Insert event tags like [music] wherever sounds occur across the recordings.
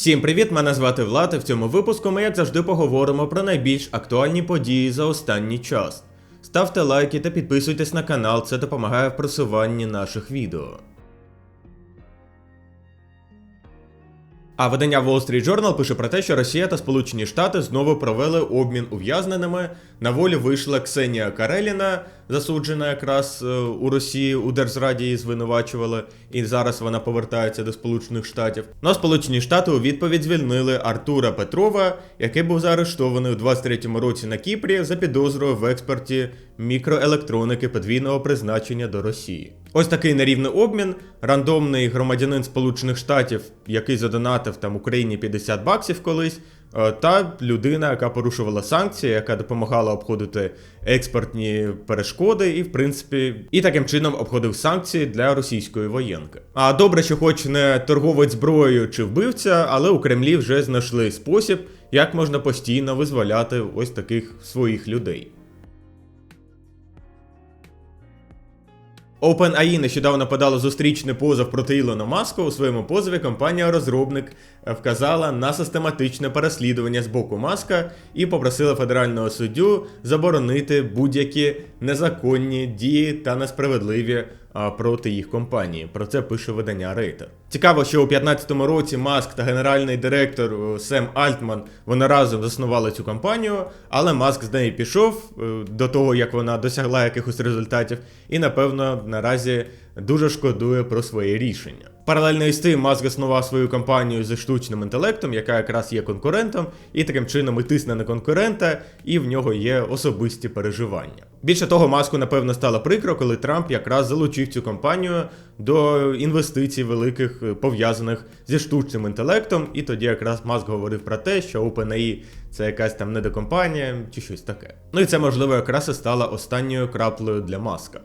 Всім привіт! Мене звати Влад, і в цьому випуску ми, як завжди, поговоримо про найбільш актуальні події за останній час. Ставте лайки та підписуйтесь на канал, це допомагає в просуванні наших відео. А видання Wall Street Journal пише про те, що Росія та Сполучені Штати знову провели обмін ув'язненими. На волю вийшла Ксенія Кареліна, засуджена якраз е, у Росії у держзраді її звинувачували, і зараз вона повертається до Сполучених Штатів. Ну а Сполучені Штати у відповідь звільнили Артура Петрова, який був заарештований у 23-му році на Кіпрі за підозрою в експорті мікроелектроніки подвійного призначення до Росії. Ось такий нерівний обмін. Рандомний громадянин Сполучених Штатів, який задонатив там Україні 50 баксів колись, та людина, яка порушувала санкції, яка допомагала обходити експортні перешкоди, і в принципі, і таким чином обходив санкції для російської воєнки. А добре, що хоч не торговець зброєю чи вбивця, але у Кремлі вже знайшли спосіб, як можна постійно визволяти ось таких своїх людей. OpenAI нещодавно подала зустрічний позов проти Ілона Маска. У своєму позові компанія-розробник вказала на систематичне переслідування з боку Маска і попросила федерального суддю заборонити будь-які незаконні дії та несправедливі проти їх компанії. Про це пише видання Рейтер. Цікаво, що у 2015 році Маск та генеральний директор е, Сем Альтман вони разом заснували цю компанію, але Маск з неї пішов е, до того, як вона досягла якихось результатів, і напевно наразі дуже шкодує про своє рішення. Паралельно із тим, Маск заснував свою компанію зі штучним інтелектом, яка якраз є конкурентом, і таким чином і тисне на конкурента, і в нього є особисті переживання. Більше того, маску напевно стало прикро, коли Трамп якраз залучив цю компанію до інвестицій великих е, пов'язаних зі штучним інтелектом, і тоді якраз Маск говорив про те, що OpenAI це якась там недокомпанія чи щось таке. Ну і це можливо якраз і стало останньою краплею для маска.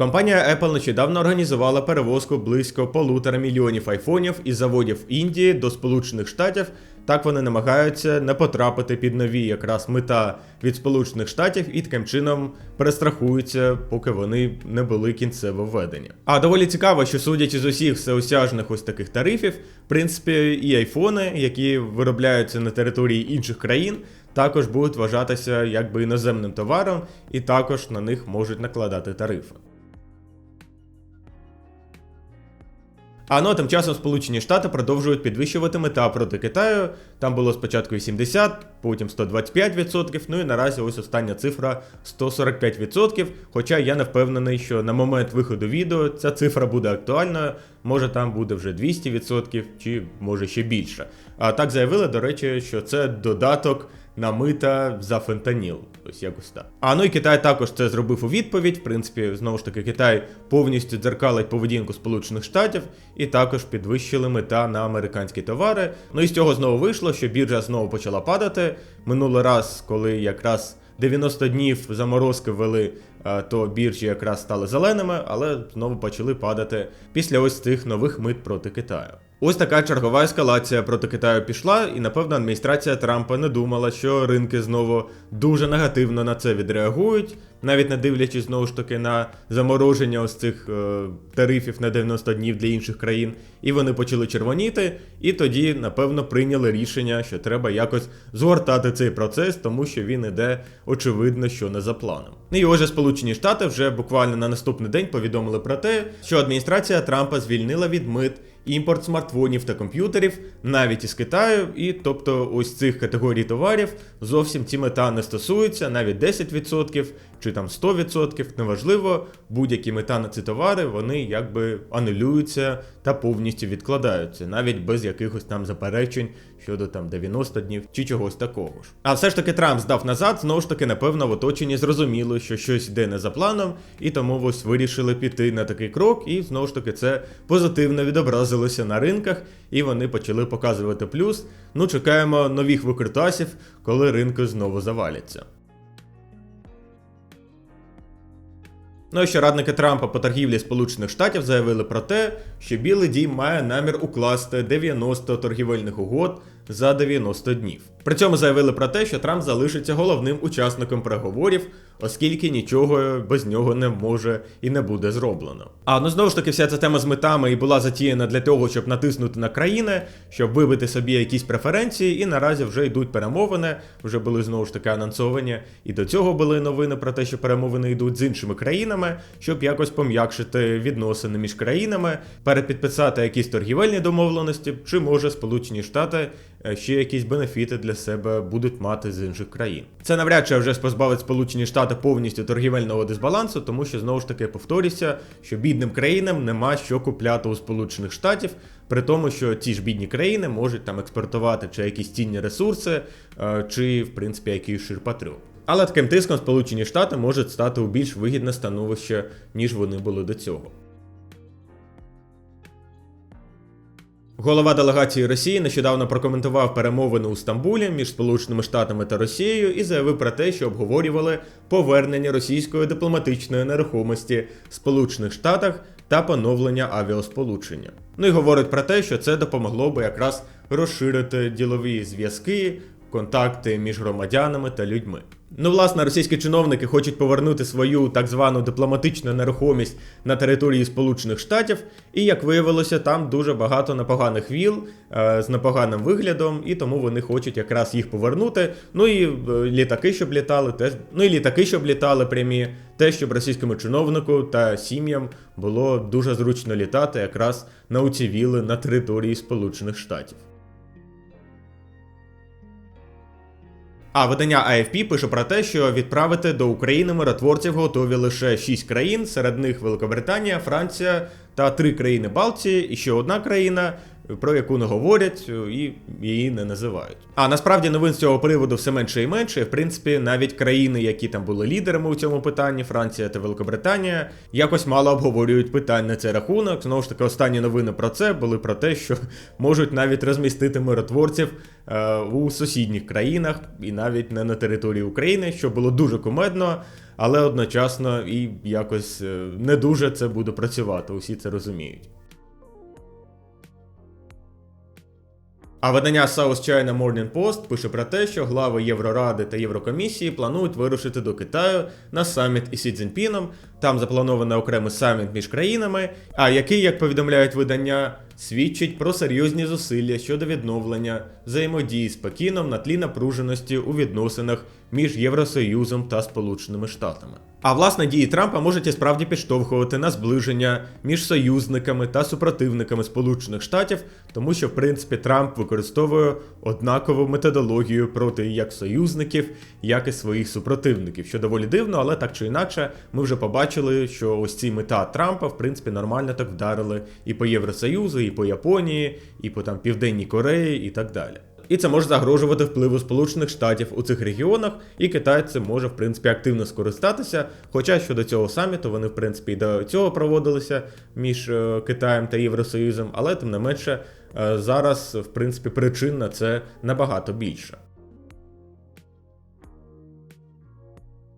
Компанія Apple нещодавно організувала перевозку близько полутора мільйонів айфонів із заводів Індії до Сполучених Штатів. Так вони намагаються не потрапити під нові якраз мета від Сполучених Штатів і таким чином перестрахуються, поки вони не були кінцево введені. А доволі цікаво, що судячи з усіх всеосяжних ось таких тарифів, в принципі, і айфони, які виробляються на території інших країн, також будуть вважатися якби іноземним товаром, і також на них можуть накладати тарифи. А ну а тим часом Сполучені Штати продовжують підвищувати мета проти Китаю. Там було спочатку 80, потім 125%, ну і наразі ось остання цифра 145%. Хоча я не впевнений, що на момент виходу відео ця цифра буде актуальною, може там буде вже 200% чи може ще більше. А так заявили, до речі, що це додаток на мита за фентаніл. Ось якось так. А ну і Китай також це зробив у відповідь. В принципі, знову ж таки, Китай повністю дзеркалить поведінку Сполучених Штатів і також підвищили мета на американські товари. Ну і з цього знову вийшло, що біржа знову почала падати. Минулий раз, коли якраз 90 днів заморозки ввели, то біржі якраз стали зеленими, але знову почали падати після ось цих нових мит проти Китаю. Ось така чергова ескалація проти Китаю пішла, і напевно адміністрація Трампа не думала, що ринки знову дуже негативно на це відреагують, навіть не дивлячись знову ж таки на замороження ось цих е, тарифів на 90 днів для інших країн. І вони почали червоніти, і тоді, напевно, прийняли рішення, що треба якось згортати цей процес, тому що він іде очевидно, що не за планом. Ну і отже, Сполучені Штати вже буквально на наступний день повідомили про те, що адміністрація Трампа звільнила від мит імпорт смартфонів та комп'ютерів навіть із Китаю, і тобто ось цих категорій товарів зовсім ці мета не стосуються, навіть 10% чи там 100%, неважливо, будь-які мета на ці товари вони якби анулюються та повністю відкладаються, навіть без якихось там заперечень щодо там 90 днів чи чогось такого ж. А все ж таки Трамп здав назад, знову ж таки, напевно, в оточенні зрозуміло, що щось йде не за планом, і тому ось вирішили піти на такий крок, і знову ж таки це позитивно відобразилося на ринках, і вони почали показувати плюс. Ну, чекаємо нових викритасів, коли ринки знову заваляться. Ну і ще радники Трампа по торгівлі Сполучених Штатів заявили про те, що Білий Дім має намір укласти 90 торгівельних угод за 90 днів. При цьому заявили про те, що Трамп залишиться головним учасником переговорів, оскільки нічого без нього не може і не буде зроблено. А ну знову ж таки, вся ця тема з метами і була затіяна для того, щоб натиснути на країни, щоб вибити собі якісь преференції, і наразі вже йдуть перемовини, вже були знову ж таки анонсовані. І до цього були новини про те, що перемовини йдуть з іншими країнами, щоб якось пом'якшити відносини між країнами, перепідписати якісь торгівельні домовленості, чи може Сполучені Штати ще якісь бенефіти для себе будуть мати з інших країн. Це навряд чи вже позбавить Сполучені Штати повністю торгівельного дисбалансу, тому що знову ж таки повторюся, що бідним країнам нема що купляти у Сполучених Штатів, при тому, що ті ж бідні країни можуть там експортувати чи якісь цінні ресурси, е, чи в принципі якийсь ширпатрю. Але таким тиском Сполучені Штати можуть стати у більш вигідне становище, ніж вони були до цього. Голова делегації Росії нещодавно прокоментував перемовини у Стамбулі між Сполученими Штатами та Росією і заявив про те, що обговорювали повернення російської дипломатичної нерухомості в Сполучених Штатах та поновлення авіасполучення. Ну і говорить про те, що це допомогло би якраз розширити ділові зв'язки, контакти між громадянами та людьми. Ну, власне, російські чиновники хочуть повернути свою так звану дипломатичну нерухомість на території Сполучених Штатів, і як виявилося, там дуже багато непоганих віл е, з непоганим виглядом, і тому вони хочуть якраз їх повернути. Ну і е, літаки, щоб літали, теж ну і літаки, щоб літали прямі, те, щоб російському чиновнику та сім'ям було дуже зручно літати якраз на оці віли на території Сполучених Штатів. А видання AFP пише про те, що відправити до України миротворців готові лише 6 країн, серед них Великобританія, Франція та три країни Балтії, і ще одна країна, про яку не говорять і її не називають. А насправді новин з цього приводу все менше і менше. В принципі, навіть країни, які там були лідерами у цьому питанні, Франція та Великобританія, якось мало обговорюють питань на цей рахунок. Знову ж таки, останні новини про це були про те, що [laughs] можуть навіть розмістити миротворців е, у сусідніх країнах і навіть не на території України, що було дуже кумедно. Але одночасно і якось е, не дуже це буде працювати, усі це розуміють. А видання South China Morning Post пише про те, що глави Євроради та Єврокомісії планують вирушити до Китаю на саміт із Сі Цзіньпіном. Там заплановано окремий саміт між країнами, а який, як повідомляють видання, свідчить про серйозні зусилля щодо відновлення взаємодії з Пекіном на тлі напруженості у відносинах між Євросоюзом та Сполученими Штатами. А власне дії Трампа можуть і справді підштовхувати на зближення між союзниками та супротивниками Сполучених Штатів, тому що в принципі Трамп використовує однакову методологію проти як союзників, як і своїх супротивників, що доволі дивно, але так чи інакше, ми вже побачили, що ось ці мета Трампа в принципі нормально так вдарили і по Євросоюзу, і по Японії, і по там Південній Кореї, і так далі і це може загрожувати впливу Сполучених Штатів у цих регіонах, і Китай цим може в принципі активно скористатися. Хоча щодо цього саміту вони в принципі і до цього проводилися між е, Китаєм та Євросоюзом, але тим не менше е, зараз в принципі причин на це набагато більше.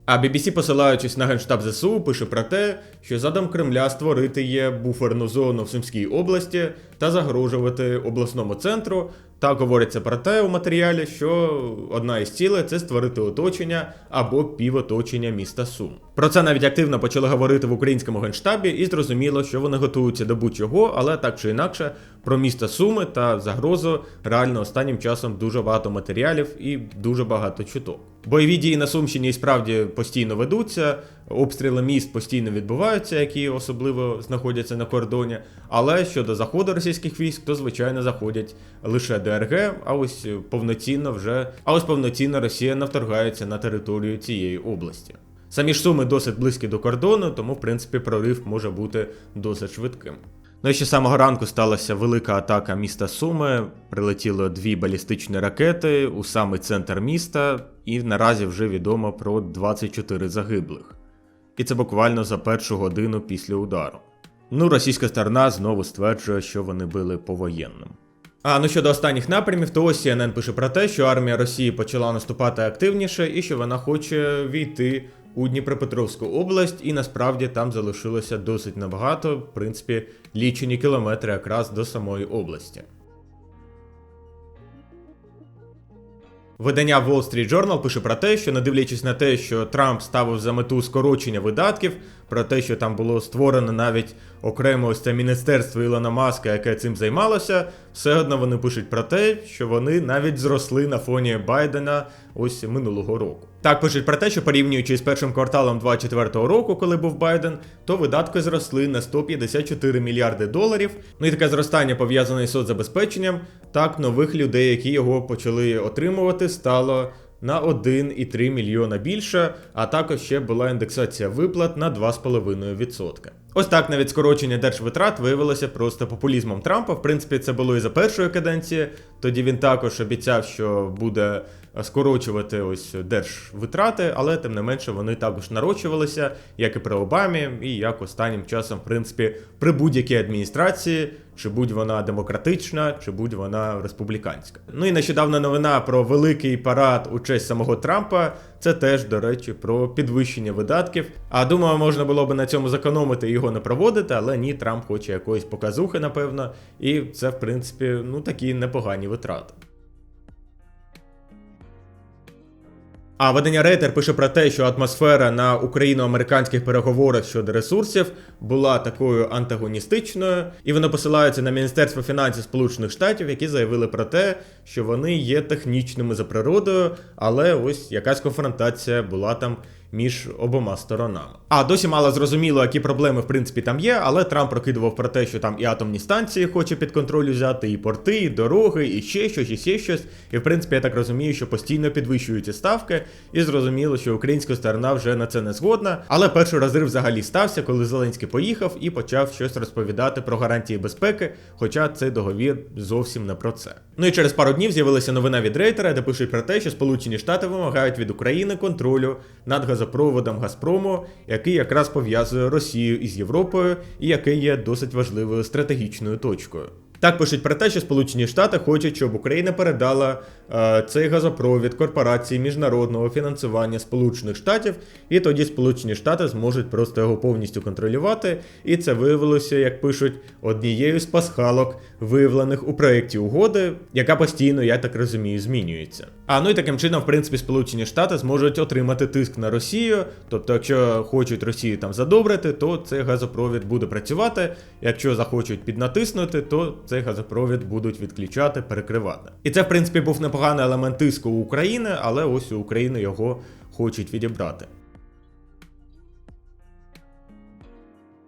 А BBC, посилаючись на генштаб ЗСУ, пише про те, що задам Кремля створити є буферну зону в Сумській області та загрожувати обласному центру, так говориться про те у матеріалі, що одна із цілей це створити оточення або півоточення міста Сум. Про це навіть активно почали говорити в українському генштабі, і зрозуміло, що вони готуються до будь-чого, але так чи інакше про місто Суми та загрозу реально останнім часом дуже багато матеріалів і дуже багато чуток. Бойові дії на Сумщині і справді постійно ведуться, обстріли міст постійно відбуваються, які особливо знаходяться на кордоні. Але щодо заходу російських військ, то звичайно заходять лише ДРГ, а ось повноцінно вже а ось повноцінно Росія не вторгається на територію цієї області. Самі ж суми досить близькі до кордону, тому в принципі прорив може бути досить швидким. Ну і ще самого ранку сталася велика атака міста Суми. Прилетіло дві балістичні ракети у самий центр міста, і наразі вже відомо про 24 загиблих. І це буквально за першу годину після удару. Ну, російська сторона знову стверджує, що вони били по воєнним. А ну щодо останніх напрямів, то ось CNN пише про те, що армія Росії почала наступати активніше і що вона хоче війти у Дніпропетровську область, і насправді там залишилося досить набагато, в принципі, лічені кілометри якраз до самої області. Видання Wall Street Journal пише про те, що не дивлячись на те, що Трамп ставив за мету скорочення видатків, про те, що там було створено навіть окремо ось це міністерство Ілона Маска, яке цим займалося, все одно вони пишуть про те, що вони навіть зросли на фоні Байдена ось минулого року. Так пишуть про те, що порівнюючи з першим кварталом 2024 року, коли був Байден, то видатки зросли на 154 мільярди доларів. Ну і таке зростання пов'язане з соцзабезпеченням. Так, нових людей, які його почали отримувати, стало на 1,3 мільйона більше, а також ще була індексація виплат на 2,5%. Ось так навіть скорочення держвитрат виявилося просто популізмом Трампа. В принципі, це було і за першої каденції. Тоді він також обіцяв, що буде скорочувати ось держвитрати, але тим не менше вони також нарощувалися, як і при Обамі, і як останнім часом, в принципі, при будь-якій адміністрації, чи будь вона демократична, чи будь вона республіканська. Ну і нещодавна новина про великий парад у честь самого Трампа. Це теж, до речі, про підвищення видатків. А думаю, можна було би на цьому зекономити і його не проводити, але ні, Трамп хоче якоїсь показухи, напевно, і це, в принципі, ну такі непогані витрати. А видання Рейтер пише про те, що атмосфера на україно-американських переговорах щодо ресурсів була такою антагоністичною, і вони посилається на Міністерство фінансів Сполучених Штатів, які заявили про те, що вони є технічними за природою, але ось якась конфронтація була там між обома сторонами. А досі мало зрозуміло, які проблеми в принципі там є, але Трамп прокидував про те, що там і атомні станції хоче під контроль взяти, і порти, і дороги, і ще щось, і ще щось. І в принципі, я так розумію, що постійно підвищуються ставки, і зрозуміло, що українська сторона вже на це не згодна. Але перший розрив взагалі стався, коли Зеленський поїхав і почав щось розповідати про гарантії безпеки, хоча цей договір зовсім не про це. Ну і через пару днів з'явилася новина від рейтера, де пишуть про те, що Сполучені Штати вимагають від України контролю над газопроводом Газпрому, який якраз пов'язує Росію із Європою і який є досить важливою стратегічною точкою. Так пишуть про те, що Сполучені Штати хочуть, щоб Україна передала е, цей газопровід корпорації міжнародного фінансування Сполучених Штатів, і тоді Сполучені Штати зможуть просто його повністю контролювати. І це виявилося, як пишуть, однією з пасхалок, виявлених у проєкті угоди, яка постійно, я так розумію, змінюється. А ну і таким чином, в принципі, Сполучені Штати зможуть отримати тиск на Росію. Тобто, якщо хочуть Росію там задобрити, то цей газопровід буде працювати. Якщо захочуть піднатиснути, то цей газопровід будуть відключати, перекривати. І це, в принципі, був непоганий елемент тиску України, але ось у України його хочуть відібрати.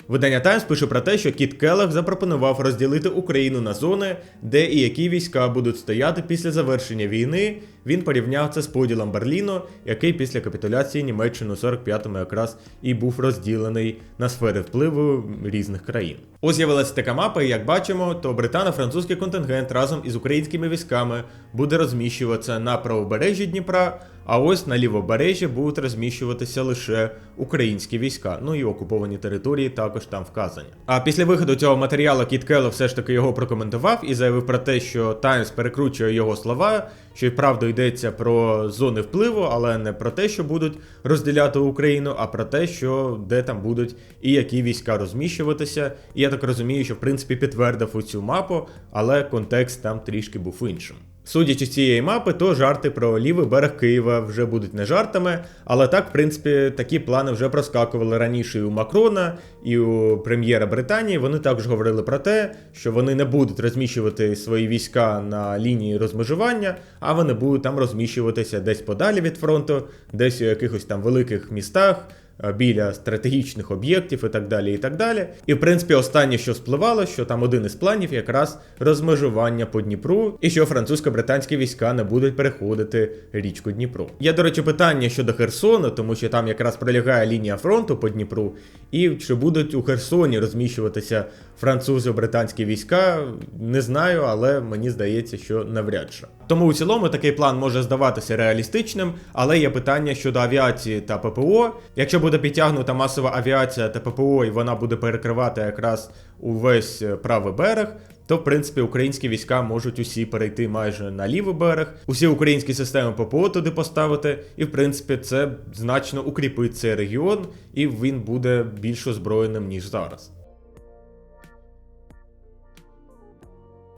Видання Таймс пише про те, що Кіт Келлог запропонував розділити Україну на зони, де і які війська будуть стояти після завершення війни. Він порівняв це з поділом Берліну, який після капітуляції Німеччини у 45-му якраз і був розділений на сфери впливу різних країн. Ось з'явилася така мапа, і як бачимо, то британо-французький контингент разом із українськими військами буде розміщуватися на правобережжі Дніпра. А ось на лівобережжі будуть розміщуватися лише українські війська, ну і окуповані території також там вказані. А після виходу цього матеріалу Кіт Келло все ж таки його прокоментував і заявив про те, що Таймс перекручує його слова, що й правда йдеться про зони впливу, але не про те, що будуть розділяти Україну, а про те, що де там будуть і які війська розміщуватися. І я так розумію, що в принципі підтвердив у цю мапу, але контекст там трішки був іншим. Судячи з цієї мапи, то жарти про лівий берег Києва вже будуть не жартами, але так, в принципі, такі плани вже проскакували раніше і у Макрона, і у прем'єра Британії. Вони також говорили про те, що вони не будуть розміщувати свої війська на лінії розмежування, а вони будуть там розміщуватися десь подалі від фронту, десь у якихось там великих містах. Е, біля стратегічних об'єктів і так далі. І так далі. І в принципі, останнє, що спливало, що там один із планів якраз розмежування по Дніпру, і що французько-британські війська не будуть переходити річку Дніпру. Є, до речі, питання щодо Херсона, тому що там якраз пролягає лінія фронту по Дніпру, і чи будуть у Херсоні розміщуватися французько-британські війська, не знаю, але мені здається, що навряд чи. Тому у цілому такий план може здаватися реалістичним, але є питання щодо авіації та ППО. Якщо буде підтягнута масова авіація та ППО, і вона буде перекривати якраз увесь правий берег, то в принципі українські війська можуть усі перейти майже на лівий берег, усі українські системи ППО туди поставити, і в принципі це значно укріпить цей регіон, і він буде більш озброєним ніж зараз.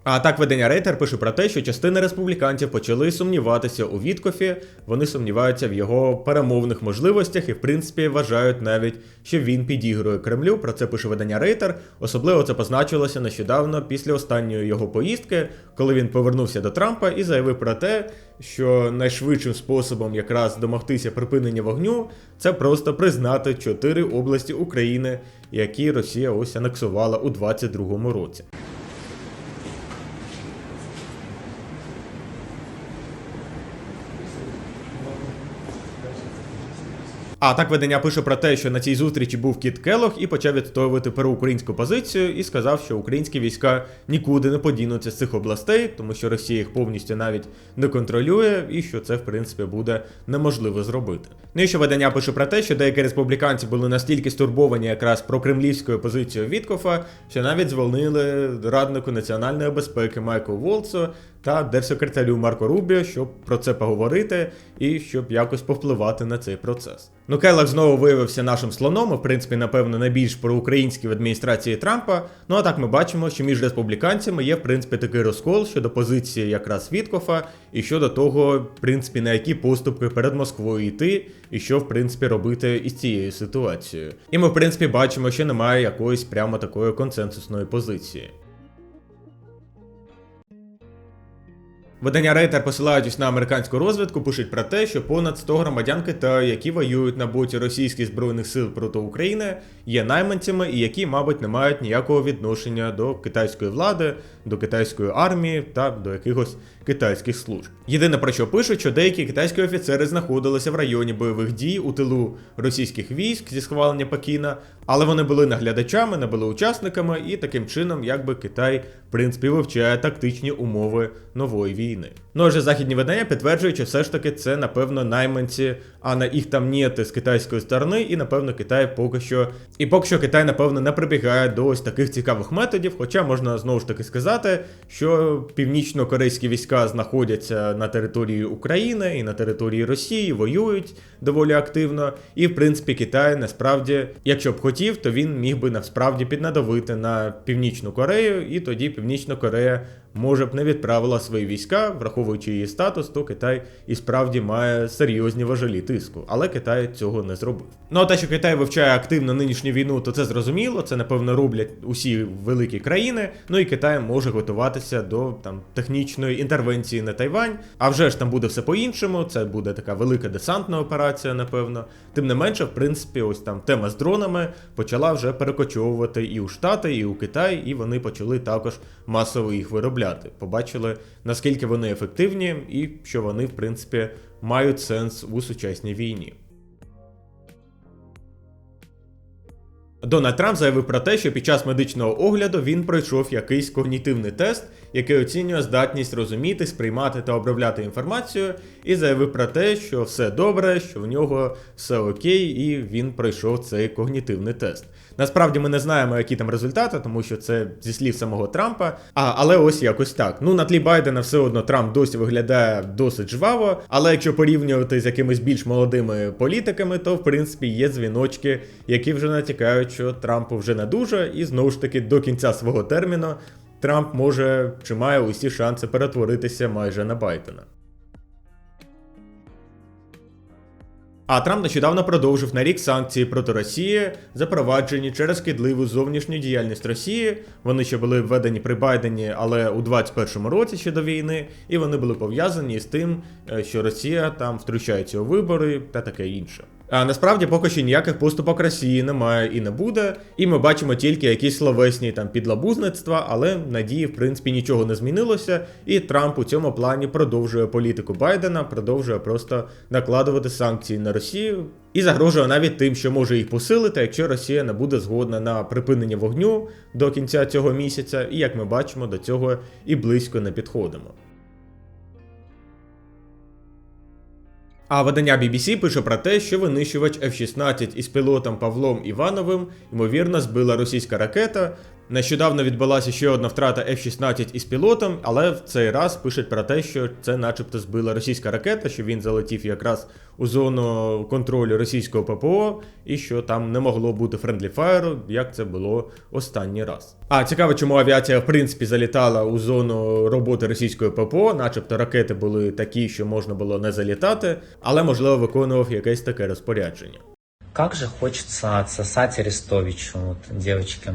А так видання Рейтер пише про те, що частина республіканців почали сумніватися у Віткофі, вони сумніваються в його перемовних можливостях і, в принципі, вважають навіть, що він підігрує Кремлю. Про це пише видання Рейтер. Особливо це позначилося нещодавно після останньої його поїздки, коли він повернувся до Трампа і заявив про те, що найшвидшим способом якраз домогтися припинення вогню це просто признати чотири області України, які Росія ось анексувала у 2022 році. А так видання пише про те, що на цій зустрічі був Кіт Келох і почав відстоювати проукраїнську позицію і сказав, що українські війська нікуди не подінуться з цих областей, тому що Росія їх повністю навіть не контролює, і що це в принципі буде неможливо зробити. Ну і що видання пише про те, що деякі республіканці були настільки стурбовані якраз про кремлівською позицією Віткофа, що навіть звольнили раднику національної безпеки Майку Волцу та держсекретарю Марко Рубіо, щоб про це поговорити і щоб якось повпливати на цей процес. Ну, Келлах знову виявився нашим слоном, в принципі, напевно, найбільш проукраїнський в адміністрації Трампа. Ну а так ми бачимо, що між республіканцями є в принципі такий розкол щодо позиції якраз Віткофа і щодо того, в принципі, на які поступки перед Москвою йти, і що в принципі робити із цією ситуацією. І ми, в принципі, бачимо, що немає якоїсь прямо такої консенсусної позиції. Видання Рейтер, посилаючись на американську розвідку, пишуть про те, що понад 100 громадян Китаю, які воюють на боці російських збройних сил проти України, є найманцями і які, мабуть, не мають ніякого відношення до китайської влади, до китайської армії та до якихось китайських служб. Єдине про що пишуть, що деякі китайські офіцери знаходилися в районі бойових дій у тилу російських військ зі схвалення Пекіна, але вони були наглядачами, не були учасниками, і таким чином, якби Китай, в принципі, вивчає тактичні умови нової війни. Ну а вже західні видання підтверджують, що все ж таки це, напевно, найманці, а на їх там ніти з китайської сторони, і напевно Китай поки що. І поки що Китай, напевно, не прибігає до ось таких цікавих методів. Хоча можна знову ж таки сказати, що північно-корейські війська знаходяться на території України і на території Росії, воюють доволі активно. І в принципі Китай насправді, якщо б хотів, то він міг би насправді піднадавити на Північну Корею, і тоді Північна Корея може б не відправила свої війська, враховуючи її статус, то Китай і справді має серйозні важелі тиску, але Китай цього не зробив. Ну а те, що Китай вивчає активно нинішню війну, то це зрозуміло. Це напевно роблять усі великі країни. Ну і Китай може готуватися до там технічної інтервенції на Тайвань. А вже ж там буде все по-іншому. Це буде така велика десантна операція, напевно. Тим не менше, в принципі, ось там тема з дронами почала вже перекочовувати і у Штати, і у Китай, і вони почали також масово їх виробляти. Побачили наскільки вони ефективні, і що вони, в принципі, мають сенс у сучасній війні. Дональд Трамп заявив про те, що під час медичного огляду він пройшов якийсь когнітивний тест, який оцінює здатність розуміти, сприймати та обробляти інформацію, і заявив про те, що все добре, що в нього все окей, і він пройшов цей когнітивний тест. Насправді ми не знаємо, які там результати, тому що це зі слів самого Трампа. А, Але ось якось так. Ну на тлі Байдена все одно Трамп досі виглядає досить жваво. Але якщо порівнювати з якимись більш молодими політиками, то в принципі є дзвіночки, які вже натякають, що Трампу вже не дуже, і знову ж таки до кінця свого терміну Трамп може чи має усі шанси перетворитися майже на Байдена. А Трамп нещодавно продовжив на рік санкції проти Росії, запроваджені через шкідливу зовнішню діяльність Росії. Вони ще були введені при Байдені, але у 21-му році ще до війни, і вони були пов'язані з тим, е, що Росія там втручається у вибори та таке інше. А насправді поки що ніяких поступок Росії немає і не буде. І ми бачимо тільки якісь словесні там підлабузництва, але надії, в принципі, нічого не змінилося. І Трамп у цьому плані продовжує політику Байдена, продовжує просто накладувати санкції на Росію і загрожує навіть тим, що може їх посилити, якщо Росія не буде згодна на припинення вогню до кінця цього місяця. І як ми бачимо, до цього і близько не підходимо. А видання BBC пише про те, що винищувач F-16 із пілотом Павлом Івановим ймовірно збила російська ракета, Нещодавно відбулася ще одна втрата F-16 із пілотом, але в цей раз пишуть про те, що це начебто збила російська ракета, що він залетів якраз у зону контролю російського ППО, і що там не могло бути френдлі фаєру, як це було останній раз. А цікаво, чому авіація в принципі залітала у зону роботи російської ППО, начебто ракети були такі, що можна було не залітати, але можливо виконував якесь таке розпорядження. Как же хочется отсосать Арестовичу, вот, девочке.